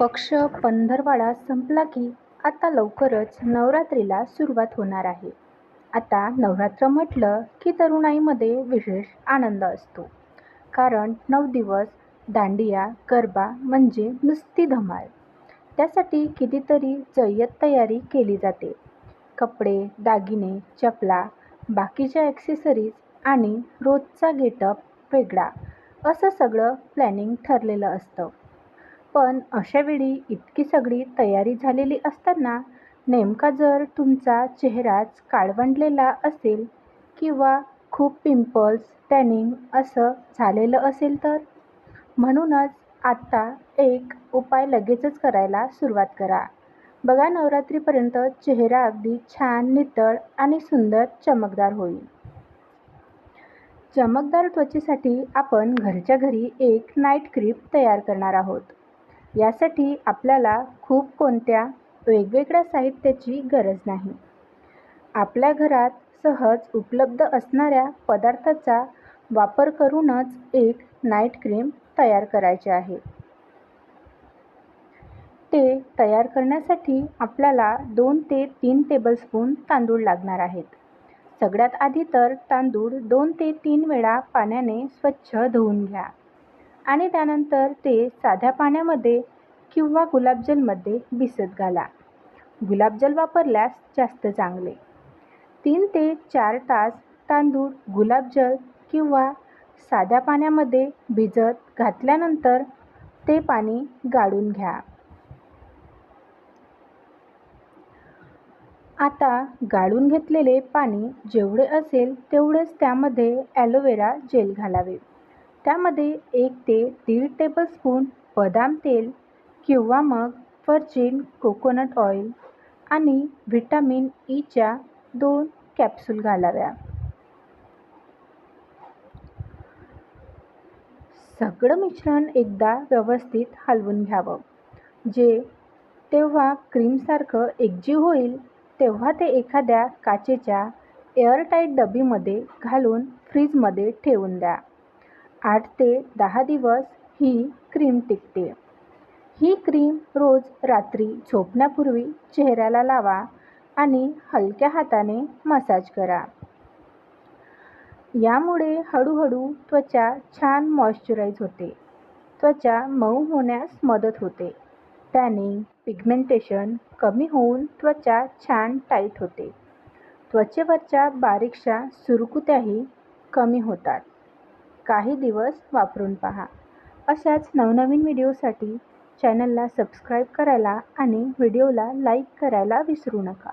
पक्ष पंधरवाडा संपला की आता लवकरच नवरात्रीला सुरुवात होणार आहे. आता नवरात्र म्हटलं की तरुणाईमध्ये विशेष आनंद असतो. कारण नऊ दिवस दांडिया गरबा म्हणजे नुसती धमाल. त्यासाठी कितीतरी जय्यत तयारी केली जाते. कपडे दागिने चपला बाकीच्या ॲक्सेसरीज आणि रोजचा गेटअप वेगळा. असं सगळं प्लॅनिंग ठरलेलं असतं. पण अशावेळी इतकी सगळी तयारी झालेली असताना नेमका जर तुमचा चेहराच काळवंडलेला असेल किंवा खूप पिंपल्स टॅनिंग असं झालेलं असेल तर? म्हणूनच आत्ता एक उपाय लगेचच करायला सुरुवात करा. बघा नवरात्रीपर्यंत चेहरा अगदी छान नितळ आणि सुंदर चमकदार होईल. चमकदार त्वचेसाठी आपण घरच्या घरी एक नाईट क्रीम तयार करणार आहोत. यासाठी आपल्याला खूप कोणत्या वेगवेगळ्या साहित्याची गरज नाही. आपल्या घरात सहज उपलब्ध असणाऱ्या पदार्थाचा वापर करूनच एक नाईट क्रीम तयार करायचे आहे. ते तयार करण्यासाठी आपल्याला दोन ते तीन टेबलस्पून तांदूळ लागणार आहेत. सगळ्यात आधी तर तांदूळ दोन ते तीन वेळा पाण्याने स्वच्छ धुवून घ्या. आणि त्यानंतर ते साध्या पाण्यामध्ये किंवा गुलाबजलमध्ये भिसत घाला. गुलाबजल वापरल्यास जास्त चांगले. तीन ते चार तास तांदूळ गुलाबजल किंवा साध्या पाण्यामध्ये भिजत घातल्यानंतर ते पाणी गाळून घ्या. आता गाळून घेतलेले पाणी जेवढे असेल तेवढेच त्यामध्ये ॲलोवेरा जेल घालावे. त्यामध्ये एक ते दीड टेबलस्पून बदाम तेल किंवा मग व्हर्जिन कोकोनट ऑइल आणि व्हिटॅमिन ईच्या e दोन कॅप्सूल घालाव्या. सगळं मिश्रण एकदा व्यवस्थित हलवून घ्यावं. जे तेव्हा क्रीमसारखं एकजीव होईल तेव्हा ते एखाद्या काचेच्या एअरटाईट डबीमध्ये घालून फ्रीजमध्ये ठेवून द्या. आठ ते दहा दिवस ही क्रीम टिकते. ही क्रीम रोज रात्री झोपण्यापूर्वी चेहऱ्याला लावा आणि हलक्या हाताने मसाज करा. यामुळे हळूहळू त्वचा छान मॉइश्चराईज होते. त्वचा मऊ होण्यास मदत होते. टॅनिंग पिगमेंटेशन कमी होऊन त्वचा छान टाईट होते. त्वचेवरच्या बारीकशा सुरकुत्याही कमी होतात. काही दिवस वापरून पहा. अशाच नवनवीन व्हिडिओसाठी चॅनलला सबस्क्राईब करायला आणि व्हिडिओला लाईक करायला विसरू नका.